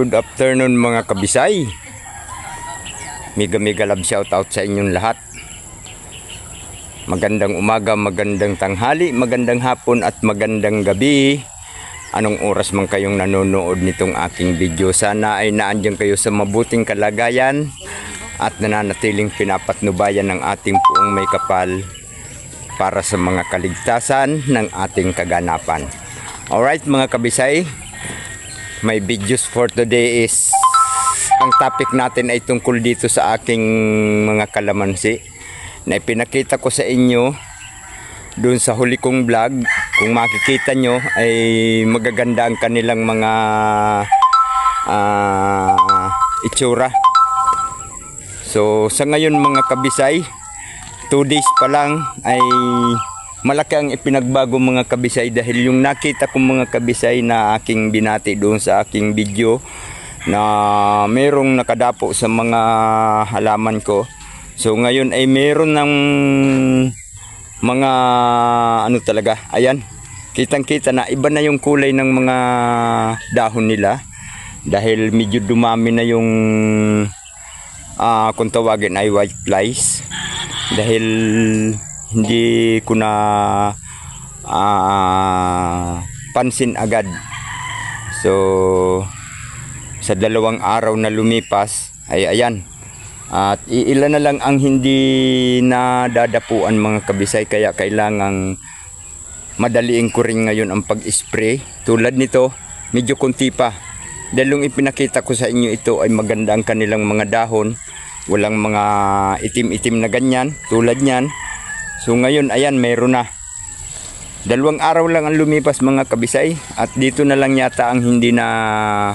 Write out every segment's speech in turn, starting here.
good afternoon mga kabisay. Mega mega love shout out sa inyong lahat. Magandang umaga, magandang tanghali, magandang hapon at magandang gabi. Anong oras man kayong nanonood nitong aking video? Sana ay naandyan kayo sa mabuting kalagayan at nananatiling pinapatnubayan ng ating puong may kapal para sa mga kaligtasan ng ating kaganapan. Alright mga kabisay, my videos for today is ang topic natin ay tungkol dito sa aking mga kalamansi na ipinakita ko sa inyo doon sa huli kong vlog. Kung makikita nyo ay magaganda ang kanilang mga ah, itsura. So sa ngayon mga kabisay 2 days pa lang ay malaki ang ipinagbago mga kabisay dahil yung nakita kong mga kabisay na aking binati doon sa aking video na merong nakadapo sa mga halaman ko. So ngayon ay meron ng mga ano talaga, ayan, kitang kita na iba na yung kulay ng mga dahon nila dahil medyo dumami na yung ah kung tawagin ay white flies dahil hindi ko na ah, pansin agad. So sa dalawang araw na lumipas ay ayan. At iilan na lang ang hindi na dadapuan mga kabisay kaya kailangang madaliin ko rin ngayon ang pag-spray. Tulad nito, medyo kunti pa. Dahil yung ipinakita ko sa inyo ito ay maganda ang kanilang mga dahon. Walang mga itim-itim na ganyan, tulad niyan. So ngayon, ayan, meron na. Dalawang araw lang ang lumipas mga kabisay at dito na lang yata ang hindi na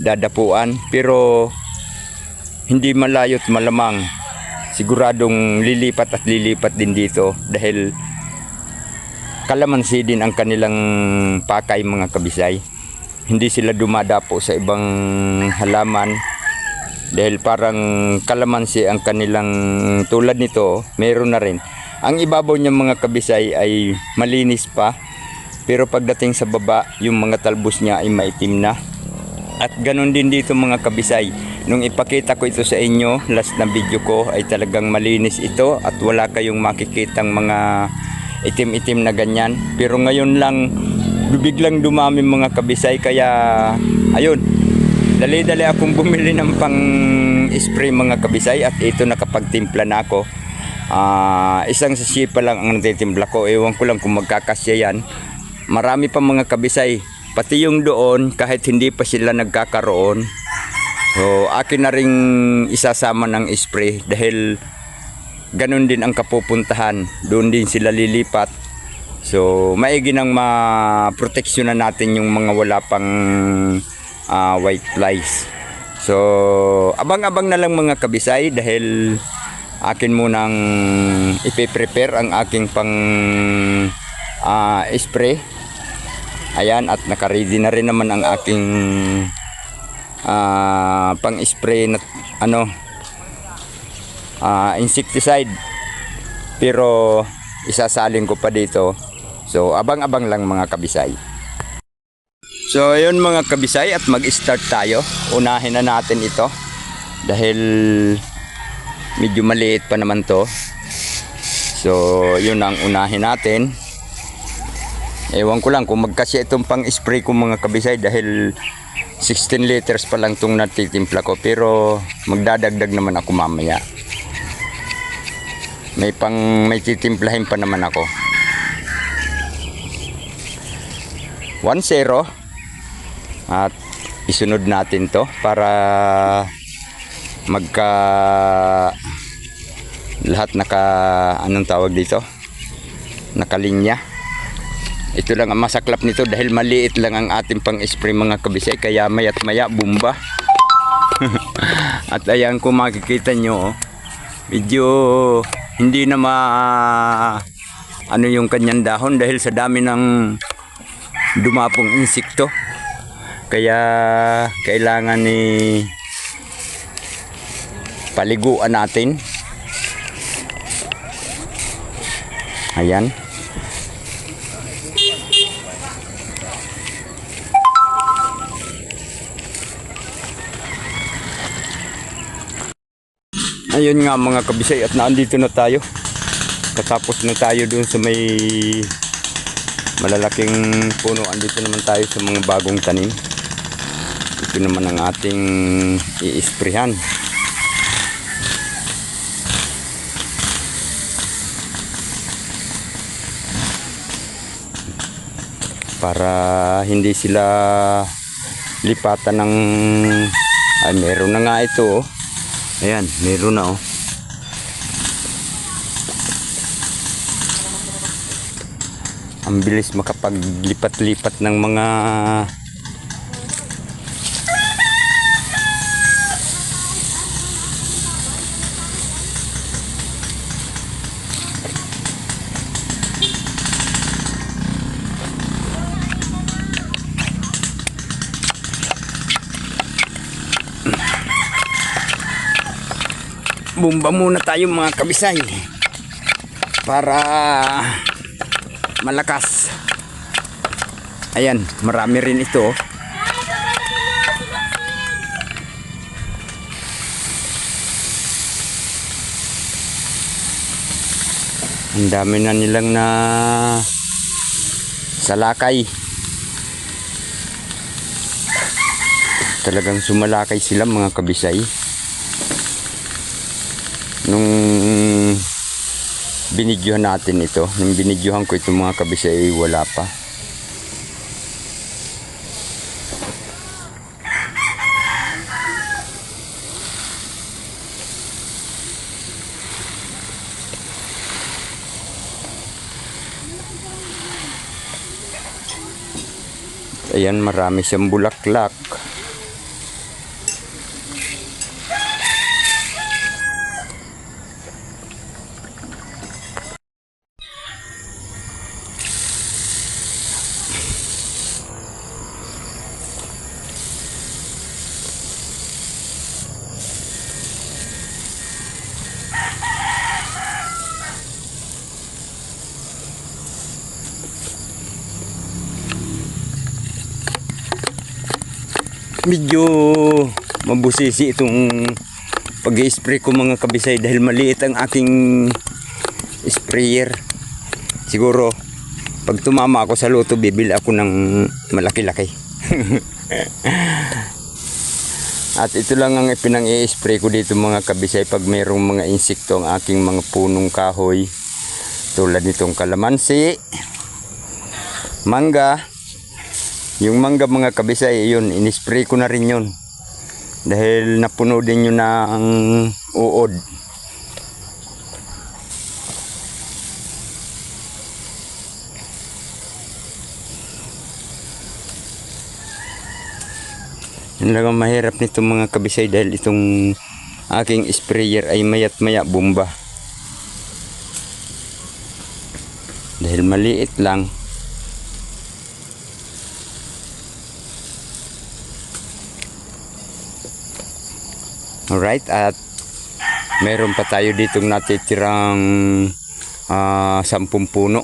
dadapuan. Pero hindi malayo't malamang siguradong lilipat at lilipat din dito dahil kalamansi din ang kanilang pakay mga kabisay. Hindi sila dumadapo sa ibang halaman dahil parang kalamansi ang kanilang tulad nito, meron na rin. Ang ibabaw niya mga kabisay ay malinis pa pero pagdating sa baba, yung mga talbos niya ay maitim na. At ganun din dito mga kabisay. Nung ipakita ko ito sa inyo, last na video ko ay talagang malinis ito at wala kayong makikitang mga itim-itim na ganyan. Pero ngayon lang, biglang dumami mga kabisay kaya ayun, dali-dali akong bumili ng pang spray mga kabisay at ito nakapagtimpla na ako. Ah, isang sachet pa lang ang natitimpla ko. Ewan ko lang kung magkakasya yan. Marami pa mga kabisay. Pati yung doon, kahit hindi pa sila nagkakaroon, so akin na ring isasama ng spray dahil ganun din ang kapupuntahan. Doon din sila lilipat. So, maigi nang ma-proteksyonan natin yung mga wala pang ah, white flies. So, abang-abang na lang mga kabisay dahil akin munang ipe-prepare ang aking pang ah, spray. Ayan, at nakaready na rin naman ang aking ah, pang-spray na ano ah, insecticide. Pero isasalin ko pa dito. So, abang-abang lang mga kabisay. So, ayun mga kabisay at mag-start tayo. Unahin na natin ito. Dahil medyo maliit pa naman to. So, yun ang unahin natin. Ewan ko lang kung magkasya itong pang-spray ko mga kabisay dahil 16 liters pa lang itong natitimpla ko. Pero magdadagdag naman ako mamaya. May pang may titimplahin pa naman ako. 1-0 at isunod natin to para magka lahat naka anong tawag dito? Nakalinya. Ito lang ang masaklap nito dahil maliit lang ang ating pang spray mga kabisay. Kaya mayat maya bumba. At ayan kung makikita nyo oh, medyo hindi na ma ano yung kanyang dahon dahil sa dami ng dumapong insekto. Kaya kailangan ni paliguan natin. Ayan. Ayun nga mga kabisay at naandito na tayo. Katapos na tayo dun sa may malalaking puno. Andito naman tayo sa mga bagong tanim. Ito naman ang ating iisprihan Para hindi sila lipatan ng ay meron na nga ito oh. Ayan, meron na oh. Ang bilis makapaglipat-lipat ng mga Bumba muna tayo mga kabisay para malakas. Ayan, marami rin ito. Ang dami na nilang na salakay. Talagang sumalakay sila mga kabisay nung binidyohan natin ito, nung binidyohan ko itong mga kabisay, wala pa. Ayan, marami siyang bulaklak. Medyo mabusisi itong pag spray ko mga kabisay dahil maliit ang aking sprayer. Siguro pag tumama ako sa luto bibili ako ng malaki-laki. At ito lang ang pinang i-spray ko dito mga kabisay pag mayroong mga insekto ang aking mga punong kahoy. Tulad nitong kalamansi mangga yung mangga mga kabisay, yun, inispray ko na rin yun. Dahil napuno din yun na uod. Yun lang ang mahirap nito mga kabisay dahil itong aking sprayer ay mayat maya bomba. Dahil maliit lang. Alright, at meron pa tayo ditong natitirang ah, sampung puno.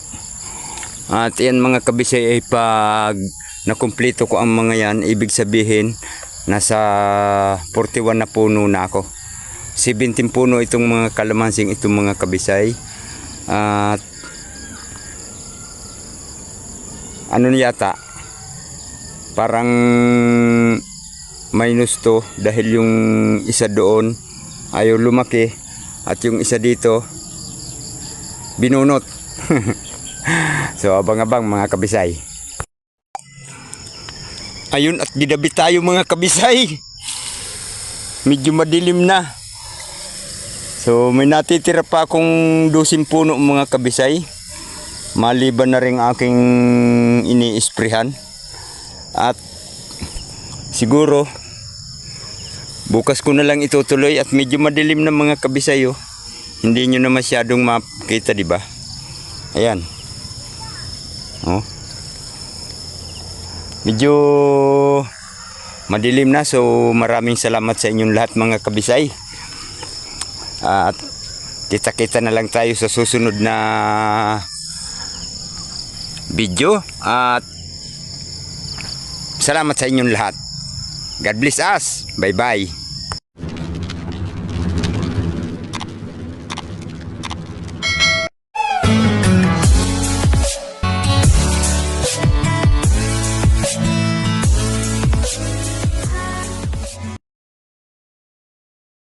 At yan mga kabisay ay pag nakumpleto ko ang mga yan, ibig sabihin nasa 41 na puno na ako. 17 puno itong mga kalamansing itong mga kabisay. At ano yata, parang minus to dahil yung isa doon ayaw lumaki at yung isa dito binunot. so abang-abang mga kabisay. Ayun at gidabi tayo mga kabisay. Medyo madilim na. So may natitira pa akong dusim puno mga kabisay. Maliban na rin aking ini-sprayhan. At siguro bukas ko na lang itutuloy at medyo madilim na mga kabisayo. Hindi nyo na masyadong makita di ba? Ayan. Oh. Medyo madilim na so maraming salamat sa inyong lahat mga kabisay. At kita kita na lang tayo sa susunod na video. At salamat sa inyong lahat. God bless us. Bye-bye.